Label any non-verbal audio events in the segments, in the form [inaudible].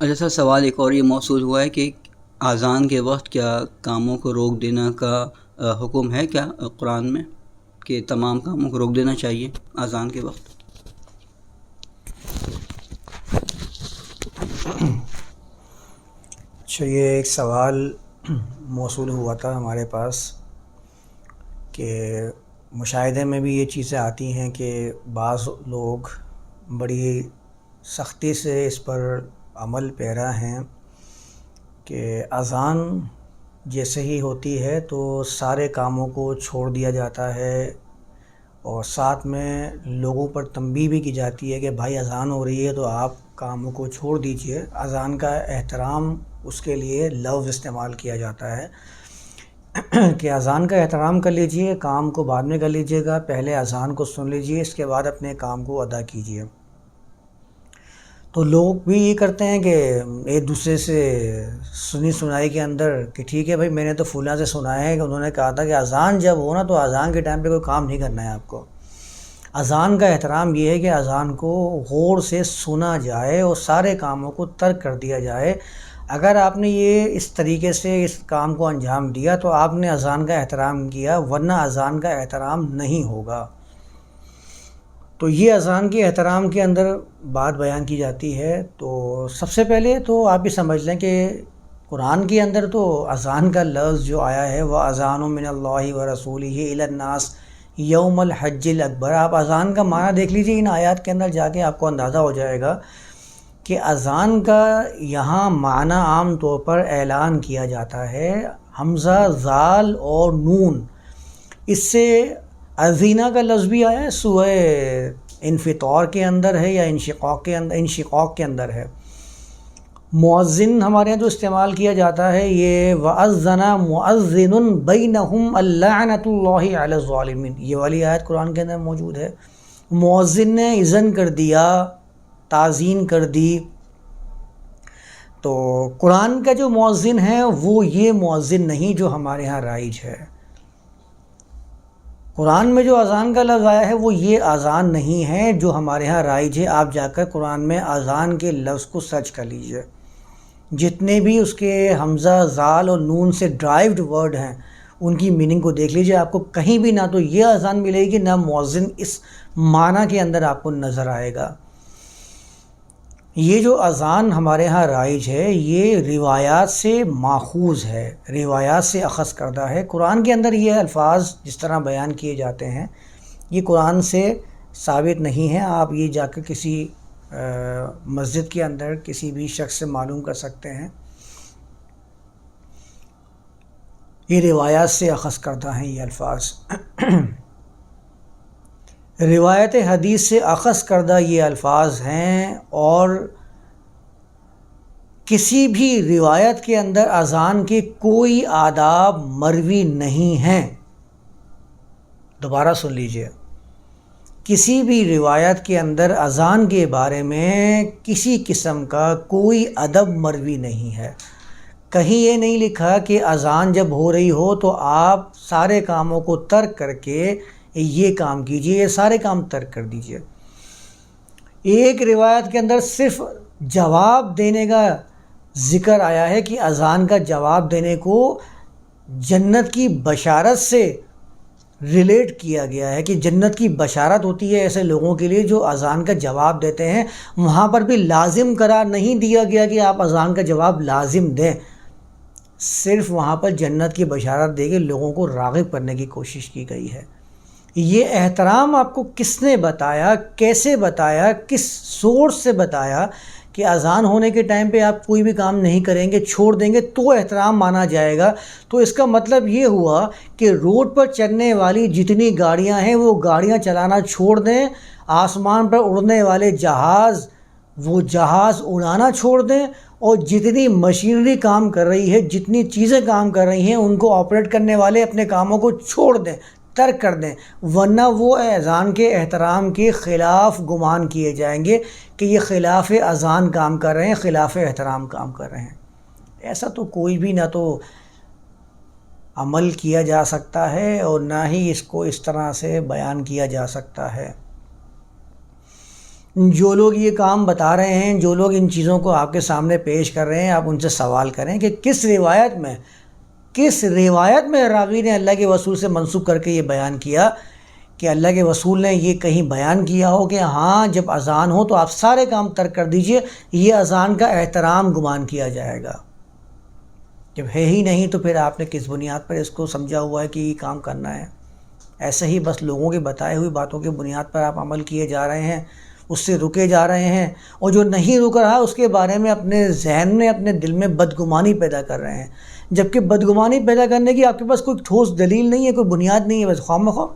اچھا سر، سوال ایک اور یہ موصول ہوا ہے کہ اذان کے وقت کیا کاموں کو روک دینا کا حکم ہے کیا قرآن میں کہ تمام کاموں کو روک دینا چاہیے اذان کے وقت؟ اچھا یہ ایک سوال موصول ہوا تھا ہمارے پاس کہ مشاہدے میں بھی یہ چیزیں آتی ہیں کہ بعض لوگ بڑی سختی سے اس پر عمل پیرا ہیں کہ اذان جیسے ہی ہوتی ہے تو سارے کاموں کو چھوڑ دیا جاتا ہے اور ساتھ میں لوگوں پر تنبیہ بھی کی جاتی ہے کہ بھائی اذان ہو رہی ہے تو آپ کاموں کو چھوڑ دیجیے۔ اذان کا احترام اس کے لیے لفظ استعمال کیا جاتا ہے۔ [clears throat] کہ اذان کا احترام کر لیجیے، کام کو بعد میں کر لیجیے گا، پہلے اذان کو سن لیجیے، اس کے بعد اپنے کام کو ادا کیجیے۔ تو لوگ بھی یہ کرتے ہیں کہ ایک دوسرے سے سنی سنائی کے اندر کہ ٹھیک ہے بھائی میں نے تو فلاں سے سنا ہے کہ انہوں نے کہا تھا کہ اذان جب ہو نا تو اذان کے ٹائم پہ کوئی کام نہیں کرنا ہے آپ کو۔ اذان کا احترام یہ ہے کہ اذان کو غور سے سنا جائے اور سارے کاموں کو ترک کر دیا جائے۔ اگر آپ نے یہ اس طریقے سے اس کام کو انجام دیا تو آپ نے اذان کا احترام کیا، ورنہ اذان کا احترام نہیں ہوگا۔ تو یہ اذان کے احترام کے اندر بات بیان کی جاتی ہے۔ تو سب سے پہلے تو آپ یہ سمجھ لیں کہ قرآن کے اندر تو اذان کا لفظ جو آیا ہے وہ اذان و من اللہ و رسول ہی الناس یوم الحج الاکبر۔ آپ اذان کا معنی دیکھ لیجیے ان آیات کے اندر جا کے آپ کو اندازہ ہو جائے گا کہ اذان کا یہاں معنی عام طور پر اعلان کیا جاتا ہے۔ حمزہ، زال اور نون، اس سے ازینہ کا لفظ بھی آیا ہے سوئے انفطور کے اندر ہے یا انشقاق کے اندر، انشقاق کے اندر ہے۔ معذن ہمارے یہاں جو استعمال کیا جاتا ہے، یہ وعزنا معذن بینہم اللعنت اللہ علی الظالمین یہ والی آیت قرآن کے اندر موجود ہے۔ معذن نے اذن کر دیا، تعزین کر دی۔ تو قرآن کا جو معذن ہے، وہ یہ معذن نہیں جو ہمارے ہاں رائج ہے۔ قرآن میں جو اذان کا لفظ آیا ہے، وہ یہ اذان نہیں ہے جو ہمارے ہاں رائج ہے۔ آپ جا کر قرآن میں اذان کے لفظ کو سرچ کر لیجیے۔ جتنے بھی اس کے حمزہ زال اور نون سے ڈرائیوڈ ورڈ ہیں، ان کی میننگ کو دیکھ لیجیے۔ آپ کو کہیں بھی نہ تو یہ اذان ملے گی نہ مؤذن اس معنی کے اندر آپ کو نظر آئے گا۔ یہ جو اذان ہمارے ہاں رائج ہے، یہ روایات سے ماخوذ ہے، روایات سے اخذ کردہ ہے۔ قرآن کے اندر یہ الفاظ جس طرح بیان کیے جاتے ہیں، یہ قرآن سے ثابت نہیں ہے۔ آپ یہ جا کر کسی مسجد کے اندر کسی بھی شخص سے معلوم کر سکتے ہیں۔ یہ روایات سے اخذ کردہ ہیں یہ الفاظ۔ روایت حدیث سے اخذ کردہ یہ الفاظ ہیں اور کسی بھی روایت کے اندر اذان کے کوئی آداب مروی نہیں ہیں۔ دوبارہ سن لیجیے۔ کسی بھی روایت کے اندر اذان کے بارے میں کسی قسم کا کوئی ادب مروی نہیں ہے۔ کہیں یہ نہیں لکھا کہ اذان جب ہو رہی ہو تو آپ سارے کاموں کو ترک کر کے یہ کام کیجیے، یہ سارے کام ترک کر دیجیے۔ ایک روایت کے اندر صرف جواب دینے کا ذکر آیا ہے کہ اذان کا جواب دینے کو جنت کی بشارت سے ریلیٹ کیا گیا ہے کہ جنت کی بشارت ہوتی ہے ایسے لوگوں کے لیے جو اذان کا جواب دیتے ہیں۔ وہاں پر بھی لازم قرار نہیں دیا گیا کہ آپ اذان کا جواب لازم دیں۔ صرف وہاں پر جنت کی بشارت دے کے لوگوں کو راغب کرنے کی کوشش کی گئی ہے۔ یہ احترام آپ کو کس نے بتایا، کیسے بتایا، کس سورس سے بتایا کہ اذان ہونے کے ٹائم پہ آپ کوئی بھی کام نہیں کریں گے، چھوڑ دیں گے، تو احترام مانا جائے گا۔ تو اس کا مطلب یہ ہوا کہ روڈ پر چلنے والی جتنی گاڑیاں ہیں، وہ گاڑیاں چلانا چھوڑ دیں، آسمان پر اڑنے والے جہاز، وہ جہاز اڑانا چھوڑ دیں اور جتنی مشینری کام کر رہی ہے، جتنی چیزیں کام کر رہی ہیں، ان کو آپریٹ کرنے والے اپنے کاموں کو چھوڑ دیں۔ ترک کر دیں۔ ورنہ وہ اذان کے احترام کے خلاف گمان کیے جائیں گے کہ یہ خلاف اذان کام کر رہے ہیں، خلاف احترام کام کر رہے ہیں۔ ایسا تو کوئی بھی نہ تو عمل کیا جا سکتا ہے اور نہ ہی اس کو اس طرح سے بیان کیا جا سکتا ہے۔ جو لوگ یہ کام بتا رہے ہیں، جو لوگ ان چیزوں کو آپ کے سامنے پیش کر رہے ہیں، آپ ان سے سوال کریں کہ کس روایت میں کس روایت میں راغی نے اللہ کے وصول سے منسوخ کر کے یہ بیان کیا کہ اللہ کے وصول نے یہ کہیں بیان کیا ہو کہ ہاں جب اذان ہو تو آپ سارے کام ترک کر دیجیے، یہ اذان کا احترام گمان کیا جائے گا۔ جب ہے ہی نہیں تو پھر آپ نے کس بنیاد پر اس کو سمجھا ہوا ہے کہ یہ کام کرنا ہے؟ ایسے ہی بس لوگوں کے بتائے ہوئی باتوں کے بنیاد پر آپ عمل کیے جا رہے ہیں۔ اس سے رکے جا رہے ہیں اور جو نہیں رک رہا، اس کے بارے میں اپنے ذہن میں، اپنے دل میں بدگمانی پیدا کر رہے ہیں۔ جبکہ بدگمانی پیدا کرنے کی آپ کے پاس کوئی ٹھوس دلیل نہیں ہے، کوئی بنیاد نہیں ہے، بس خواہ مخواہ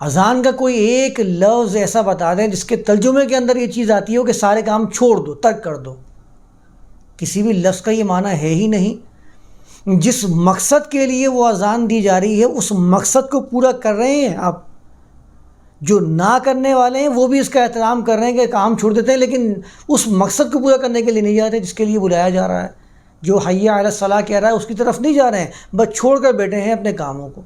اذان کا کوئی ایک لفظ ایسا بتا دیں جس کے ترجمے کے اندر یہ چیز آتی ہو کہ سارے کام چھوڑ دو، ترک کر دو۔ کسی بھی لفظ کا یہ معنی ہے ہی نہیں۔ جس مقصد کے لیے وہ اذان دی جا رہی ہے، اس مقصد کو پورا کر رہے ہیں آپ۔ جو نہ کرنے والے ہیں وہ بھی اس کا احترام کر رہے ہیں کہ کام چھوڑ دیتے ہیں، لیکن اس مقصد کو پورا کرنے کے لیے نہیں جاتے، جس کے لیے بلایا جا رہا ہے۔ جو حیا علیہ الصلاح کہہ رہا ہے، اس کی طرف نہیں جا رہے ہیں، بس چھوڑ کر بیٹھے ہیں اپنے کاموں کو۔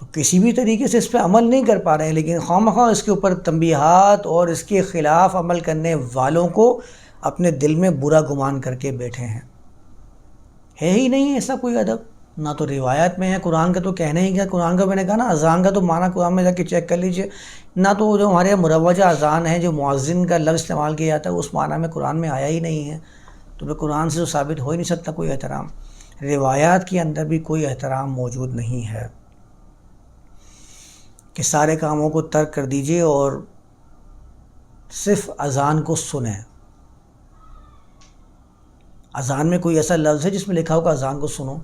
تو کسی بھی طریقے سے اس پہ عمل نہیں کر پا رہے ہیں، لیکن خواہ مخواہ اس کے اوپر تنبیہات اور اس کے خلاف عمل کرنے والوں کو اپنے دل میں برا گمان کر کے بیٹھے ہیں۔ ہے ہی نہیں ایسا کوئی ادب۔ نہ تو روایت میں ہے، قرآن کا تو کہنے ہی کیا قرآن کا میں نے کہا نا، اذان کا تو معنی قرآن میں جا کے چیک کر لیجیے۔ نہ تو جو ہمارے مروجہ اذان ہے جو معذن کا لفظ استعمال کیا جاتا ہے، اس معنی میں قرآن میں آیا ہی نہیں ہے۔ تو پھر قرآن سے تو ثابت ہو ہی نہیں سکتا کوئی احترام۔ روایات کے اندر بھی کوئی احترام موجود نہیں ہے۔ کہ سارے کاموں کو ترک کر دیجیے اور صرف اذان کو سنیں۔ اذان میں کوئی ایسا لفظ ہے جس میں لکھا ہو کہ اذان کو سنو۔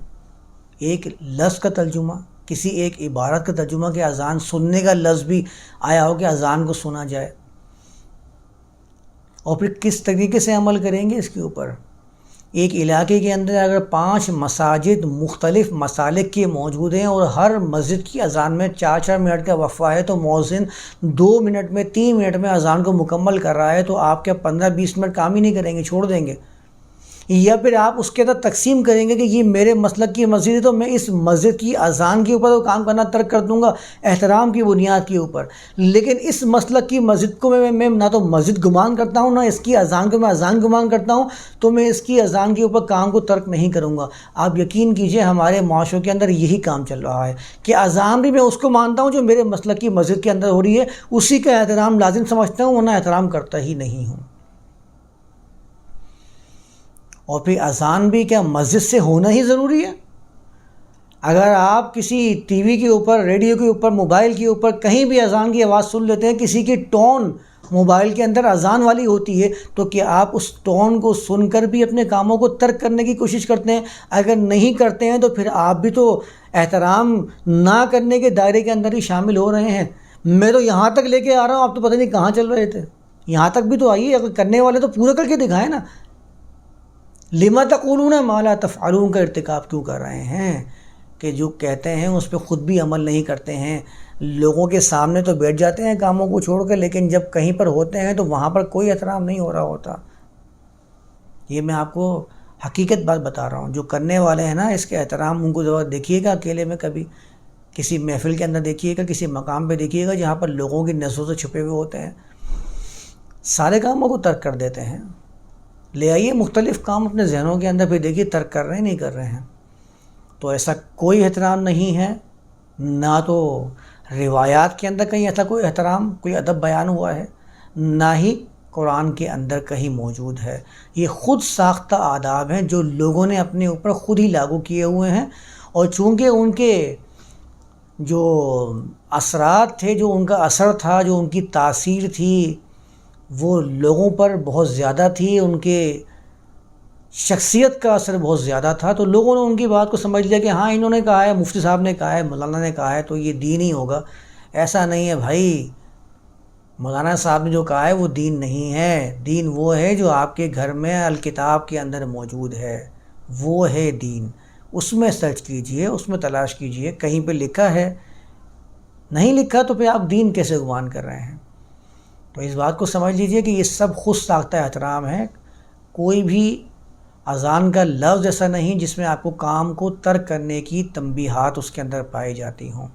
ایک لفظ کا ترجمہ، کسی ایک عبارت کا ترجمہ کہ اذان سننے کا لفظ بھی آیا ہو کہ اذان کو سنا جائے۔ اور پھر کس طریقے سے عمل کریں گے اس کے اوپر؟ ایک علاقے کے اندر اگر پانچ مساجد مختلف مسالک کے موجود ہیں اور ہر مسجد کی اذان میں چار چار منٹ کا وقفہ ہے، تو مؤذن دو منٹ میں، تین منٹ میں اذان کو مکمل کر رہا ہے، تو آپ کیا پندرہ بیس منٹ کام ہی نہیں کریں گے، چھوڑ دیں گے؟ یا پھر آپ اس کے اندر تقسیم کریں گے کہ یہ میرے مسلک کی مسجد ہے تو میں اس مسجد کی اذان کے اوپر کام کرنا ترک کر دوں گا، احترام کی بنیاد کے اوپر۔ لیکن اس مسلک کی مسجد کو میں میں نہ تو مسجد گمان کرتا ہوں، نہ اس کی اذان کو میں اذان گمان کرتا ہوں، تو میں اس کی اذان کے اوپر کام کو ترک نہیں کروں گا۔ آپ یقین کیجیے ہمارے معاشروں کے اندر یہی کام چل رہا ہے کہ اذان بھی میں اس کو مانتا ہوں جو میرے مسلک کی مسجد کے اندر ہو رہی ہے، اسی کا احترام لازم سمجھتا ہوں، ورنہ احترام کرتا ہی نہیں ہوں۔ اور پھر اذان بھی کیا مسجد سے ہونا ہی ضروری ہے؟ اگر آپ کسی ٹی وی کے اوپر، ریڈیو کے اوپر، موبائل کے اوپر کہیں بھی اذان کی آواز سن لیتے ہیں، کسی کی ٹون موبائل کے اندر اذان والی ہوتی ہے، تو کیا آپ اس ٹون کو سن کر بھی اپنے کاموں کو ترک کرنے کی کوشش کرتے ہیں؟ اگر نہیں کرتے ہیں تو پھر آپ بھی تو احترام نہ کرنے کے دائرے کے اندر ہی شامل ہو رہے ہیں۔ میں تو یہاں تک لے کے آ رہا ہوں، آپ تو پتہ نہیں کہاں چل رہے تھے۔ یہاں تک بھی تو آئیے، اگر کرنے والے تو پورا کر کے دکھائیں نا۔ لما تقولون مالا تفعلون کا ارتکاب کیوں کر رہے ہیں؟ کہ جو کہتے ہیں اس پہ خود بھی عمل نہیں کرتے ہیں۔ لوگوں کے سامنے تو بیٹھ جاتے ہیں کاموں کو چھوڑ کر لیکن جب کہیں پر ہوتے ہیں تو وہاں پر کوئی احترام نہیں ہو رہا ہوتا۔ یہ میں آپ کو حقیقت بات بتا رہا ہوں۔ جو کرنے والے ہیں نا، اس کے احترام ان کو ضرورت دیکھیے گا اکیلے میں کبھی۔ کسی محفل کے اندر دیکھیے گا، کسی مقام پہ دیکھیے گا، جہاں پر لوگوں کی نظروں سے چھپے ہوئے ہوتے ہیں۔ سارے کاموں کو ترک کر دیتے ہیں۔ لے آئیے مختلف کام اپنے ذہنوں کے اندر، پھر دیکھیے ترک کر رہے ہیں، نہیں کر رہے ہیں۔ تو ایسا کوئی احترام نہیں ہے، نہ تو روایات کے اندر کہیں ایسا کوئی احترام، کوئی ادب بیان ہوا ہے، نہ ہی قرآن کے اندر کہیں موجود ہے۔ یہ خود ساختہ آداب ہیں جو لوگوں نے اپنے اوپر خود ہی لاگو کیے ہوئے ہیں۔ اور چونکہ ان کے جو اثرات تھے، جو ان کا اثر تھا، جو ان کی تاثیر تھی وہ لوگوں پر بہت زیادہ تھی، ان کے شخصیت کا اثر بہت زیادہ تھا۔ تو لوگوں نے ان کی بات کو سمجھ لیا کہ ہاں انہوں نے کہا ہے، مفتی صاحب نے کہا ہے، مولانا نے کہا ہے، تو یہ دین ہی ہوگا۔ ایسا نہیں ہے بھائی۔ مولانا صاحب نے جو کہا ہے، وہ دین نہیں ہے۔ دین وہ ہے جو آپ کے گھر میں الکتاب کے اندر موجود ہے۔ وہ ہے دین۔ اس میں سرچ کیجیے، اس میں تلاش کیجیے۔ کہیں پہ لکھا ہے، نہیں لکھا تو پھر آپ دین کیسے گمان کر رہے ہیں؟ تو اس بات کو سمجھ لیجیے کہ یہ سب خود ساختہ احترام ہے کوئی بھی اذان کا لفظ ایسا نہیں جس میں آپ کو کام کو ترک کرنے کی تنبیہات اس کے اندر پائی جاتی ہوں۔